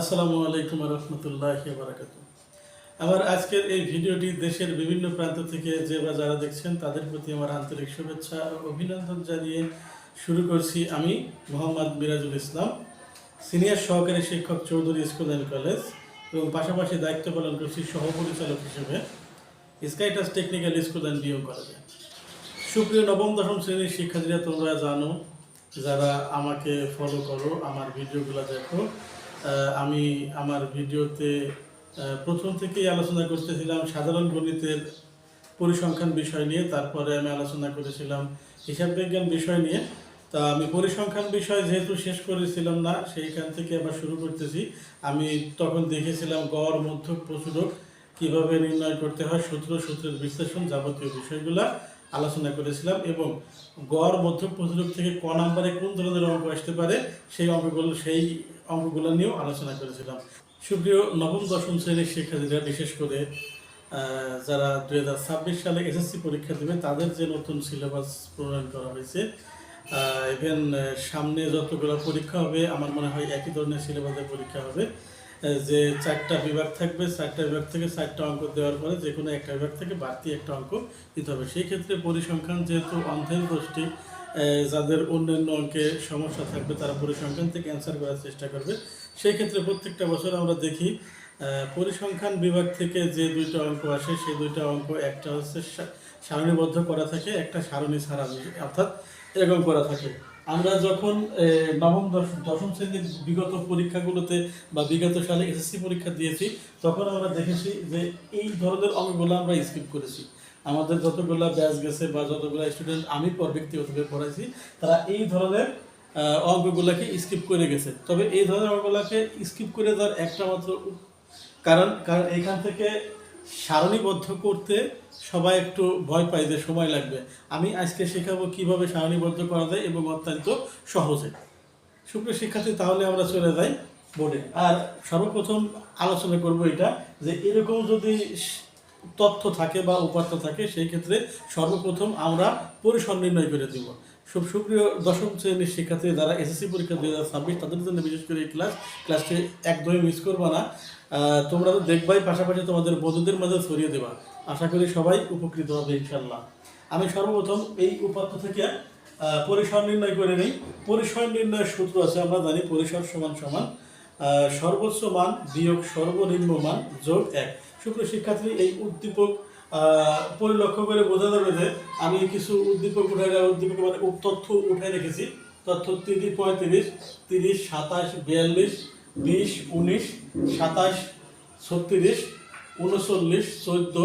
আসসালামু আলাইকুম রহমতুল্লাহ বারাকাত আমার আজকের এই ভিডিওটি দেশের বিভিন্ন প্রান্ত থেকে যে বা যারা দেখছেন, তাদের প্রতি আমার আন্তরিক শুভেচ্ছা ও অভিনন্দন জানিয়ে শুরু করছি আমি মোহাম্মদ মিরাজুল ইসলাম, সিনিয়র সহকারী শিক্ষক চৌধুরী স্কুল অ্যান্ড কলেজ এবং পাশাপাশি দায়িত্ব পালন করছি সহপরিচালক হিসেবে স্কাইটাস টেকনিক্যাল স্কুল অ্যান্ড বিও কলেজে। সুপ্রিয় নবম, দশম শ্রেণির শিক্ষার্থীরা, তোমরা জানো, যারা আমাকে ফলো করো, আমার ভিডিওগুলো দেখো আমি আমার ভিডিওতে প্রথম থেকেই আলোচনা করতেছিলাম সাধারণ গণিতের পরিসংখ্যান বিষয় নিয়ে, তারপরে আমি আলোচনা করেছিলাম হিসাব বিজ্ঞান বিষয় নিয়ে। তা আমি পরিসংখ্যান বিষয় যেহেতু শেষ করেছিলাম না, সেইখান থেকে আবার শুরু করতেছি। আমি তখন দেখেছিলাম গড়, মধ্যক, প্রচুরক কীভাবে নির্ণয় করতে হয়, সূত্র, সূত্রের বিশ্লেষণ যাবতীয় বিষয়গুলা। আলোচনা করেছিলাম এবং গড় মধ্যক প্রচুরক থেকে ক নাম্বারে কোন ধরনের অঙ্ক আসতে পারে সেই অঙ্কগুলো সেই অঙ্কগুলো নিয়েও আলোচনা করেছিলাম। সুপ্রিয় নবম, দশম শ্রেণির শিক্ষার্থীরা, বিশেষ করে যারা দুই হাজার ছাব্বিশ সালে এসএসসি পরীক্ষা দেবে, তাদের যে নতুন সিলেবাস প্রণয়ন করা হয়েছে ইভেন সামনে যতগুলো পরীক্ষা হবে, আমার মনে হয় একই ধরনের সিলেবাসের পরীক্ষা হবে। যে চারটা বিভাগ থাকবে, চারটা বিভাগ থেকে চারটা অঙ্ক দেওয়ার পরে যে কোনো একটা বিভাগ থেকে বাড়তি একটা অঙ্ক দিতে হবে। সেই ক্ষেত্রে পরিসংখ্যান যেহেতু অন্ধের গোষ্ঠী যাদের অন্যান্য অঙ্কে সমস্যা থাকবে, তারা পরিসংখ্যান থেকে অ্যান্সার করার চেষ্টা করবে। সেই ক্ষেত্রে প্রত্যেকটা বছর আমরা দেখি পরিসংখ্যান বিভাগ থেকে যে দুইটা অঙ্ক আসে, সেই দুইটা অঙ্ক একটা হচ্ছে সারণীবদ্ধ করা থাকে, একটা সারণী ছাড়া, অর্থাৎ এরকম করা থাকে। আমরা যখন নবম দশ- দশম শ্রেণির বিগত পরীক্ষাগুলোতে বা বিগত সালে এসএসসি পরীক্ষা দিয়েছি, তখন আমরা দেখেছি যে এই ধরনের অঙ্কগুলো আমরা স্কিপ করেছি। আমাদের যতগুলা ব্যাচ গেছে বা যতগুলো স্টুডেন্ট আমি পর ব্যক্তিগতভাবে পড়াইছি, তারা এই ধরনের অঙ্কগুলোকে স্কিপ করে গেছে। তবে এই ধরনের অঙ্কগুলোকে স্কিপ করে দেওয়ার একটা মাত্র কারণ কারণ এখান থেকে সারণীবদ্ধ করতে সবাই একটু ভয় পায় যে সময় লাগবে। আমি আজকে শেখাবো কীভাবে সারণীবদ্ধ করা যায় এবং অত্যন্ত সহজে। সুপ্রিয় শিক্ষার্থী, তাহলে আমরা চলে যাই বোর্ডে। আর সর্বপ্রথম আলোচনা করব এটা যে এরকম যদি তথ্য থাকে বা উপাত্ত থাকে, সেই ক্ষেত্রে সর্বপ্রথম আমরা পরিসর নির্ণয় করে দিব। সব সুপ্রিয় দশম শ্রেণির শিক্ষার্থী, যারা এসএসসি পরীক্ষা দুই হাজার ছাব্বিশ, তাদের জন্য বিশেষ করে এই ক্লাস ক্লাসটি একদমই মিস করবা না। তোমরা তো দেখবাই পাশাপাশি তোমাদের বন্ধুদের মাঝে ছড়িয়ে দেবা। আশা করি সবাই উপকৃত হবে ইনশাল্লাহ আমি সর্বপ্রথম এই উপাত্ত থেকে পরিসর নির্ণয় করে নিই। পরিসর নির্ণয়ের সূত্র আছে, আমরা জানি পরিসর সমান সমান সর্বোচ্চ মান বিয়োগ সর্বনিম্ন মান যোগ এক। সুপ্রিয় শিক্ষার্থী, এই উদ্দীপক পরিলক্ষ্য করে বোঝা যাবে যে আমি কিছু উদ্দীপক উঠাই উদ্দীপক মানে তথ্য উঠাই রেখেছি। তথ্য তিরিশ পঁয়ত্রিশ, তিরিশ সাতাশ, বিয়াল্লিশ, বিশ, উনিশ সাতাশ, ছত্রিশ, উনচল্লিশ, চোদ্দ,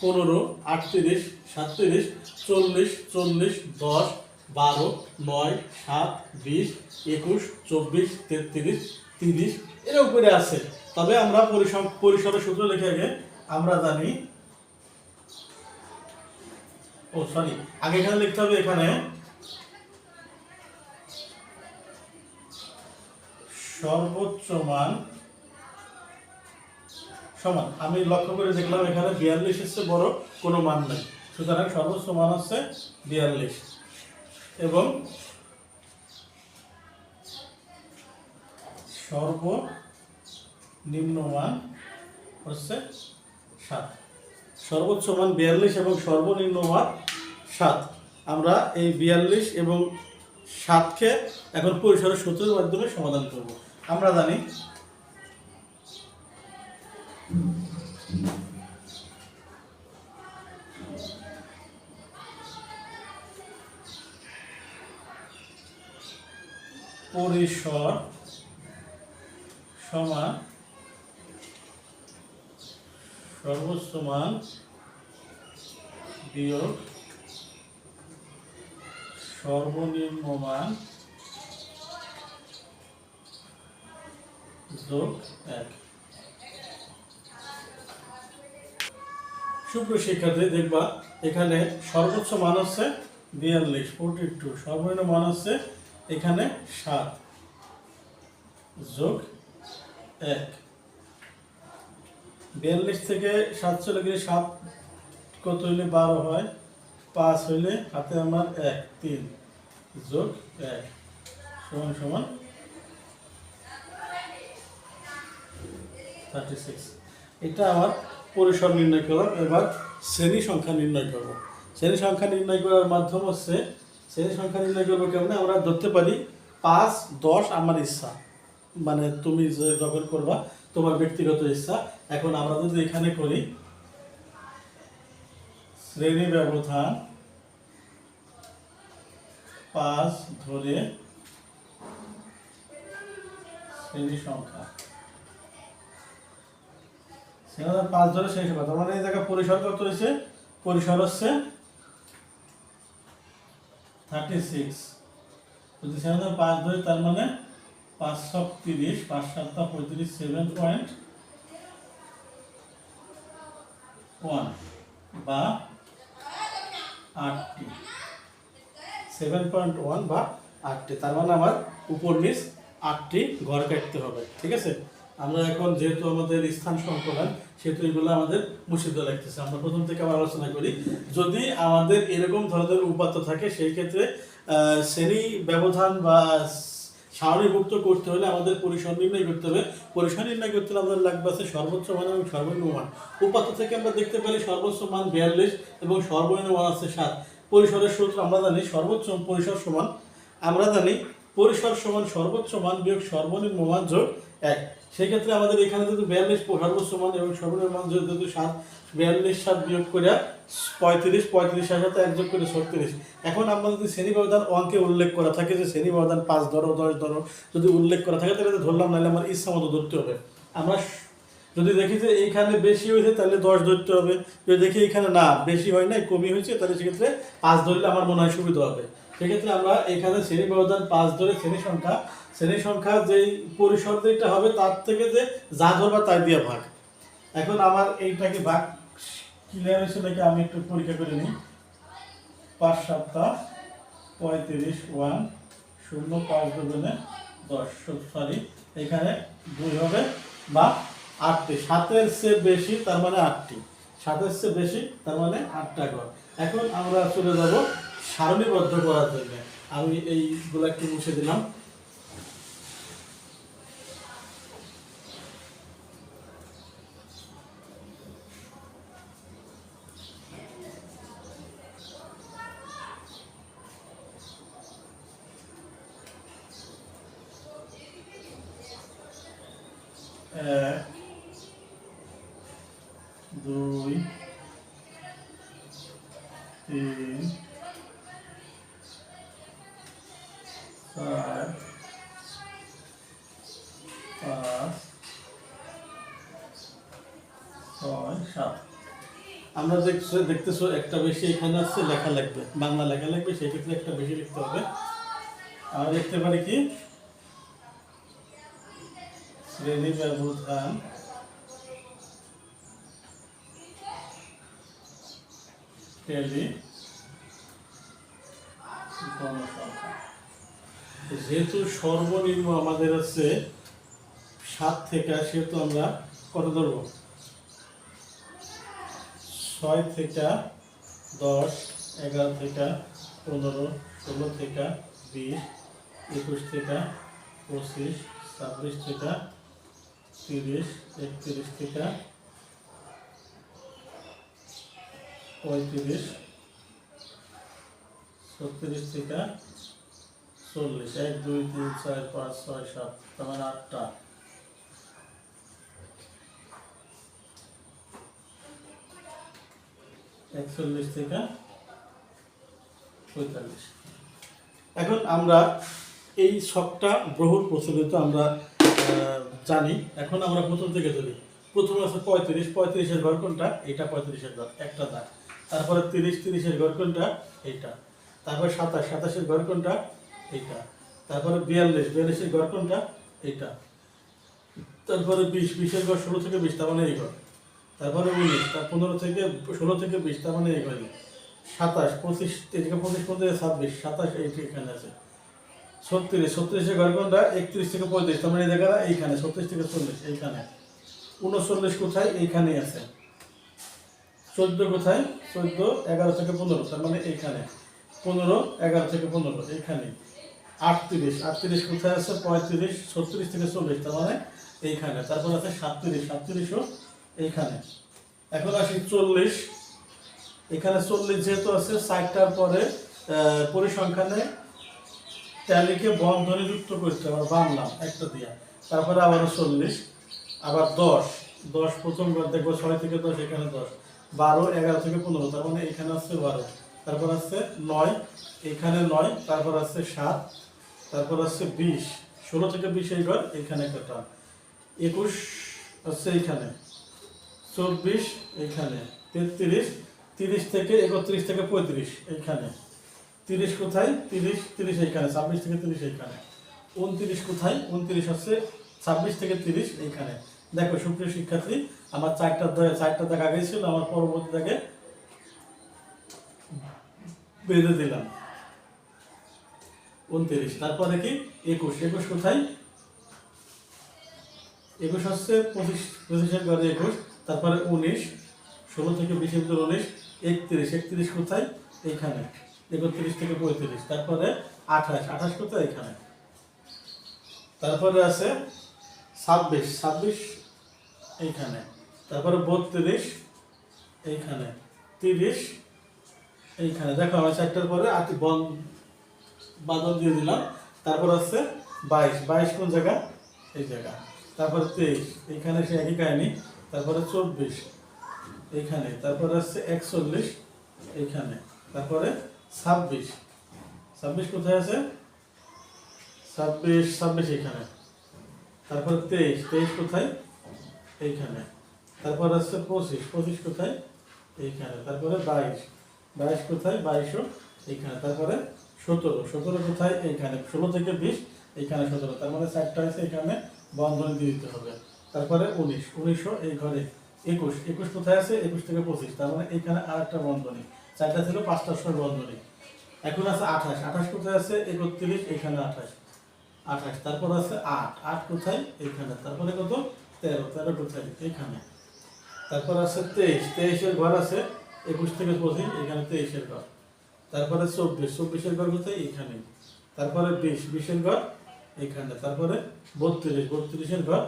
পনেরো, আটত্রিশ, সাতত্রিশ, চল্লিশ চল্লিশ, দশ, বারো, নয়, সাত, বিশ, একুশ, চব্বিশ, তেত্রিশ, তিরিশ এরকম উপরে আছে। তবে আমরা পরিসং পরিসরের সূত্র লিখে আগে আমরা জানি, ও সরি আগে এখানে লিখতে হবে এখানে সর্বোচ্চ মান সমান। আমি লক্ষ্য করে দেখলাম এখানে বিয়াল্লিশ হচ্ছে বড় কোনো মান নেই। সুতরাং সর্বোচ্চ মান হচ্ছে বিয়াল্লিশ। এবং সর্বনিম্ন মান হচ্ছে সাত। সর্বোচ্চ মান বিয়াল্লিশ এবং সর্বনিম্ন মান সাত। আমরা এই বিয়াল্লিশ এবং সাতকে এখন পরিসরের সূত্রের মাধ্যমে সমাধান করব। আমরা জানি পরিসর সমান সর্বোচ্চ মান বিয়োগ সর্বনিম্ন মান যোগ এক। সুপ্রিয় শিক্ষার্থী, দেখবা এখানে সর্বোচ্চ মান হচ্ছে বিয়াল্লিশ, ফোরটি টু। সর্বনিম্ন মান হচ্ছে এখানে সাত যোগ এক। বিয়াল্লিশ থেকে সাত চলে গেলে সাত কত হইলে বারো হয়? পাঁচ হইলে হাতে আমার এক, তিন যোগ এক। সমান সমান থার্টি সিক্স এটা আমার পরিসর নির্ণয় করলাম এবার শ্রেণি সংখ্যা নির্ণয় করব। শ্রেণি সংখ্যা নির্ণয় করার মাধ্যম হচ্ছে শ্রেণি সংখ্যা নির্ণয় করব কেমন? আমরা ধরতে পারি পাঁচ, দশ আমার ইচ্ছা। মানে তুমি যে যখন করবা, তোমার ব্যক্তিগত ইচ্ছা। এখন আমরা যদি এখানে করি, শ্রেণি ব্যবধান পাঁচ ধরে শ্রেণি সংখ্যা। পাঁচ ধরে শ্রেণি সংখ্যা। তার মানে এই জায়গায় পরিসর কত হয়েছে? পরিসর হচ্ছে থার্টি সিক্স যদি শ্রেণি পাঁচ ধরে, তার মানে পাঁচ সব তিরিশ পাঁচ সাতটা পঁয়ত্রিশ সেভেন পয়েন্ট ওয়ান বা আটটি। সেভেন পয়েন্ট ওয়ান বা আটটি, তার মানে আমার উপর নিচ আটটি ঘর কাটতে হবে, ঠিক আছে? আমরা এখন যেহেতু আমাদের স্থান সংকলন সেহেতু এগুলো আমাদের মুছিত লাগতেছে। আমরা প্রথম থেকে আবার আলোচনা করি। যদি আমাদের এরকম ধরনের উপাত্ত থাকে, সেই ক্ষেত্রে শ্রেণি ব্যবধান বা সারণীভুক্ত করতে হলে আমাদের পরিসর নির্ণয় করতে হবে। পরিসর নির্ণয় করতে হলে আমাদের লাগবে আছে সর্বোচ্চ মান এবং সর্বনিম্ন মান। উপাত্ত থেকে আমরা দেখতে পারি সর্বোচ্চ মান বিয়াল্লিশ এবং সর্বনিম্ন মান আছে সাত। পরিসরের সূত্র আমরা জানি, সর্বোচ্চ পরিসর সমান আমরা জানি পরিসর সমান, সর্বোচ্চ মান বিয়োগ সর্বনিম্ন মান যোগ এক। সেক্ষেত্রে আমাদের এখানে যদি বিয়াল্লিশ, সর্বোচ্চ মান এবং সর্বনিম্ন মান যোগ যদি সাত, বিয়াল্লিশ, সাত বিয়োগ করে পঁয়ত্রিশ পঁয়ত্রিশের সাথে এক যোগ করে ছত্রিশ। এখন আমরা যদি শ্রেণি ব্যবধান অঙ্কে উল্লেখ করা থাকে, যে শ্রেণি ব্যবধান পাঁচ ধরো, দশ ধরো, যদি উল্লেখ করা থাকে, তাহলে ধরলাম, নাহলে আমার ইচ্ছা মতো ধরতে হবে। আমরা যদি দেখি যে এইখানে বেশি হয়েছে, তাহলে দশ ধরতে হবে। যদি দেখি এখানে না, বেশি হয় নাই, কমই হয়েছে, তাহলে সেক্ষেত্রে পাঁচ ধরলে আমার মনে হয় সুবিধা হবে। সেক্ষেত্রে আমরা এখানে শ্রেণি ব্যবধান পাঁচ ধরে শ্রেণি সংখ্যা শ্রেণি সংখ্যা যেই পরিসর যেটা হবে তার থেকে যে যা ধরবা তাই দিয়ে ভাগ। এখন আমার এইটাকে ভাগ ক্লিয়ার হয়েছে নাকি আমি একটু পরীক্ষা করে নিই। পাঁচ সপ্তাহ পঁয়ত্রিশ, ওয়ান, শূন্য, পাঁচ দুগুণে দশ সরি এখানে দুই হবে বা আটটি। সাতের চেয়ে বেশি তার মানে আটটি। সাতের চেয়ে বেশি তার মানে আটটা ঘর। এখন আমরা চলে যাব সারণীবদ্ধ করার জন্য। আমি এইগুলো একটু মুছে দিলাম। এক দুই তিন চার পাঁচ, ছয়, সাত। আমরা দেখছ, দেখতেছো একটা বেশি এখানে আছে, লেখা লাগবে। বাংলা লেখা লাগবে সেক্ষেত্রে একটা বেশি লিখতে হবে। আমরা দেখতে পারি কি? শ্রেণি ব্যবধান টেলি গণসংখ্যা যেহেতু সর্বনিম্ন আমাদের আছে সাত থেকে সেহেতু আমরা কত ধরব? ছয় থেকে দশ, এগারো থেকে পনেরো, ষোলো থেকে বিশ, একুশ থেকে পঁচিশ, ছাব্বিশ থেকে তিরিশ, একত্রিশ থেকে পঁয়ত্রিশ, ছত্রিশ থেকে চল্লিশ, এক, দুই, তিন, চার, পাঁচ, ছয়, সাত, তার মানে আটটা। একচল্লিশ থেকে পঁয়তাল্লিশ। এখন আমরা এই শখটা বহুল প্রচলিত আমরা জানি। এখন আমরা প্রথম থেকে ধরি। প্রথমে আছে পঁয়ত্রিশ, পঁয়ত্রিশের ঘর কোনটা? এইটা পঁয়ত্রিশের ঘর, একটা দাগ। তারপরে তিরিশ, তিরিশের ঘর কোনটা? এইটা। তারপরে সাতাশ, সাতাশের ঘর কোনটা? এইটা। তারপরে বিয়াল্লিশ। বিয়াল্লিশের ঘর কোনটা? এইটা। তারপরে বিশ। বিশের ঘর ষোলো থেকে বিশ, তার মানে এই ঘর। তারপরে উনিশ, তার পনেরো থেকে ষোলো থেকে বিশ, তার মানে এই ঘরই। সাতাশ, পঁচিশ থেকে পঁচিশ পর্যন্ত ছাব্বিশ, সাতাশ এইটি এখানে আছে। ছত্রিশ, ছত্রিশের ঘর কোনটা? একত্রিশ থেকে পঁয়ত্রিশ, তার মানে এই জায়গাটা এইখানে, ছত্রিশ থেকে চল্লিশ, এইখানে। উনচল্লিশ কোথায়? এইখানেই আছে। চোদ্দ কোথায়? চোদ্দ, এগারো থেকে পনেরো, তার মানে এইখানে। পনেরো, এগারো থেকে পনেরো এইখানে আটত্রিশ আটত্রিশ কোথায় আছে? পঁয়ত্রিশ, ছত্রিশ থেকে চল্লিশ, তার মানে এইখানে। তারপর আছে সাতত্রিশ, সাতত্রিশও এইখানে। এখন আসি চল্লিশ। এখানে চল্লিশ যেহেতু আছে, ষাটটার পরে পরিসংখ্যানে ট্যালিকে বন্ধনে যুক্ত করতে আবার বাংলাম একটা দিয়া। তারপরে আবারও চল্লিশ, আবার দশ। দশ প্রথমবার দেখব, ছয় থেকে দশ, এখানে দশ। বারো, এগারো থেকে পনেরো, তার মানে এখানে আসছে বারো। তারপর আসছে নয়, এখানে নয়, তারপর আসছে সাত। তারপর আসছে বিশ। ষোলো থেকে বিশ এই ঘর এখানে একটা। টান একুশ আসছে এইখানে। চব্বিশ এইখানে। তেত্রিশ, তিরিশ থেকে একত্রিশ থেকে পঁয়ত্রিশ এইখানে। তিরিশ কোথায়? তিরিশ তিরিশ এইখানে। ছাব্বিশ থেকে তিরিশ এইখানে। উনত্রিশ কোথায়? উনত্রিশ হচ্ছে ছাব্বিশ থেকে তিরিশ এইখানে। দেখো, সুপ্রিয় শিক্ষার্থী, আমার চারটা চারটা দাগ আগে ছিল, আমার পরবর্তী দাগে বেঁধে দিলাম। উনত্রিশ। তারপরে কি একুশ। একুশ কোথায়? একুশ হচ্ছে পঁচিশ পঁচিশের ঘরে একুশ। তারপরে উনিশ, ষোলো থেকে বিশের ভিতরে উনিশ, একত্রিশ। একত্রিশ কোথায়? এইখানে। একত্রিশ থেকে পঁয়ত্রিশ। তারপরে আঠাশ। আঠাশ কোথায়? এখানে তারপরে আছে ছাব্বিশ। ছাব্বিশ এইখানে। তারপরে বত্রিশ এইখানে। তিরিশ এইখানে। দেখো আমি চারটার পরে আটি বন বাদল দিয়ে দিলাম। তারপর আছে বাইশ। বাইশ কোন জায়গা? এই জায়গা। তারপর তেইশ। এইখানে সে একই কাহিনী। তারপরে চব্বিশ। এইখানে। তারপরে আসছে একচল্লিশ। এইখানে। তারপরে ছাব্বিশ। ছাব্বিশ কোথায় আছে? ছাব্বিশ ছাব্বিশ এইখানে। তারপর তেইশ। তেইশ কোথায়? এইখানে। তারপর আসছে পঁচিশ। পঁচিশ কোথায়? এইখানে। তারপরে বাইশ। বাইশ কোথায়? বাইশও এইখানে। তারপরে সতেরো সতেরো কোথায়? এইখানে। ষোলো থেকে বিশ, এইখানে সতেরো। তার মানে চারটা আছে, এখানে বন্ধনী দিয়ে দিতে হবে। তারপরে উনিশ। উনিশশো এই ঘরে। একুশ। একুশ কোথায় আছে? একুশ থেকে পঁচিশ। তার মানে এইখানে আর একটা বন্ধনী। চারটা ছিল, পাঁচটা সময় বন্ধনী। এখন আছে আঠাশ। আঠাশ কোথায় আছে? একত্রিশ এখানে আঠাশ। আঠাশ। তারপর আছে আট। আট কোথায়? এইখানে। তারপরে কত? তেরো। তেরো কোথায়? এইখানে। তারপর আছে তেইশ। তেইশের ঘর আছে, একুশ থেকে পঁচিশ, এখানে তেইশের ঘর। তারপরে চব্বিশ, চব্বিশের ঘর কোথায়? এখানে। তারপরে বিশ, বিশের ঘর এখানে। তারপরে বত্রিশ, বত্রিশের ঘর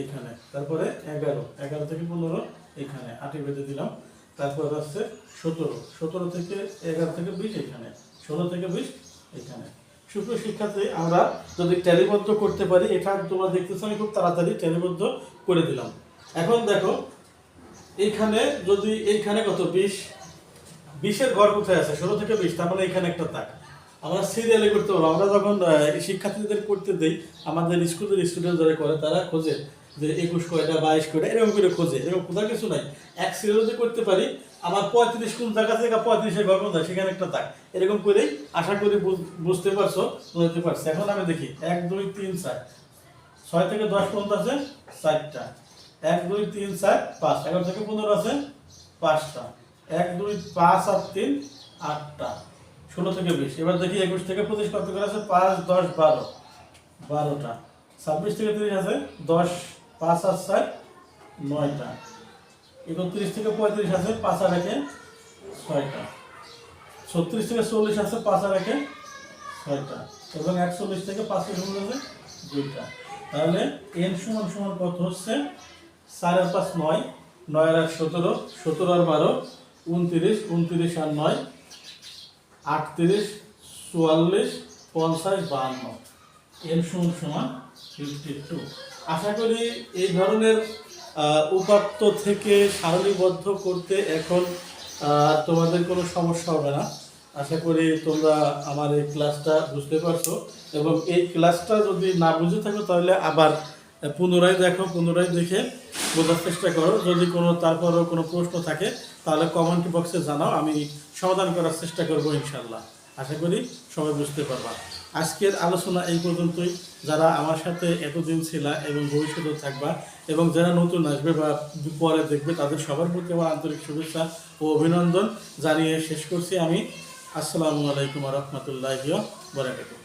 এইখানে তারপরে এগারো এগারো থেকে পনেরো এখানে। আটে বেঁধে দিলাম। তারপর আছে সতেরো। সতেরো থেকে এগারো থেকে বিশ এখানে। ষোলো থেকে বিশ এখানে। সুপ্রিয় শিক্ষার্থী, আমরা যদি ট্যালিবদ্ধ করতে পারি, এটা তোমরা দেখতেছো, আমি খুব তাড়াতাড়ি ট্যালিবদ্ধ করে দিলাম। এখন দেখো এইখানে যদি এইখানে কত? বিশ বিশের ঘর কোথায় আছে? ষোলো থেকে বিশ, তার মানে এখানে একটা তাক। আমরা সিরিয়ালি করতে পারব। আমরা যখন শিক্ষার্থীদের করতে দিই, আমাদের স্কুলের স্টুডেন্ট যারা করে, তারা খোঁজে যে একুশ কয়টা, বাইশ কয়টা, এরকম করে খোঁজে। এরকম কোথাও কিছু নাই। এক সিরিয়াল যদি করতে পারি, আমার পঁয়ত্রিশ কোন জায়গা থেকে পঁয়ত্রিশের ঘর কোন সেখানে একটা তাক। এরকম করেই আশা করি বুঝতে পারছ, বুঝতে পারছি। এখন আমি দেখি, এক, দুই, তিন, চার। ছয় থেকে দশ পর্যন্ত আছে, চারটা। এক, দুই, তিন, চার, পাঁচ। এগারো থেকে পনেরো আছে, পাঁচটা। এক, দুই, পাঁচ আর তিন, আটটা। ষোলো থেকে বিশ। এবার দেখি একুশ থেকে পঁচিশ কত করে আছে? পাঁচ, দশ, বারো। বারোটা। ছাব্বিশ থেকে তিরিশ আছে? দশ, পাঁচ আর চার নয়টা। একত্রিশ থেকে পঁয়ত্রিশ আছে? পাঁচ আর একে ছয়টা। ছত্রিশ থেকে চল্লিশ আছে? পাঁচ আর একে ছয়টা। এবং একচল্লিশ থেকে পাঁচশো সমান আছে? দুইটা। তাহলে এন সমান সমান কত হচ্ছে? চার আর পাঁচ নয়। নয় আর এক সতেরো। সতেরো আর বারো। উনত্রিশ উনত্রিশ আর নয়, আটত্রিশ, চুয়াল্লিশ, পঞ্চাশ, বাহান্ন। এন সমান সমান ফিফটি টু আশা করি এই ধরনের উপাত্ত থেকে সারণীবদ্ধ করতে এখন তোমাদের কোনো সমস্যা হবে না। আশা করি তোমরা আমার এই ক্লাসটা বুঝতে পারছ। এবং এই ক্লাসটা যদি না বুঝে থাকো, তাহলে আবার পুনরায় দেখো, পুনরায় দেখে বোঝার চেষ্টা করো। যদি কোনো, তারপরও কোনো প্রশ্ন থাকে, তাহলে কমেন্ট বক্সে জানাও, আমি সমাধান করার চেষ্টা করব ইনশাল্লাহ আশা করি সবাই বুঝতে পারবা। আজকের আলোচনা এই পর্যন্তই। যারা আমার সাথে এতদিন ছিলা এবং ভবিষ্যতে থাকবা এবং যারা নতুন আসবে বা পরে দেখবে, তাদের সবার প্রতি আমার আন্তরিক শুভেচ্ছা ও অভিনন্দন। জানিয়ে শেষ করছি আমি। আসসালামু আলাইকুম রহমতুল্লাহ বরাকাতুহ।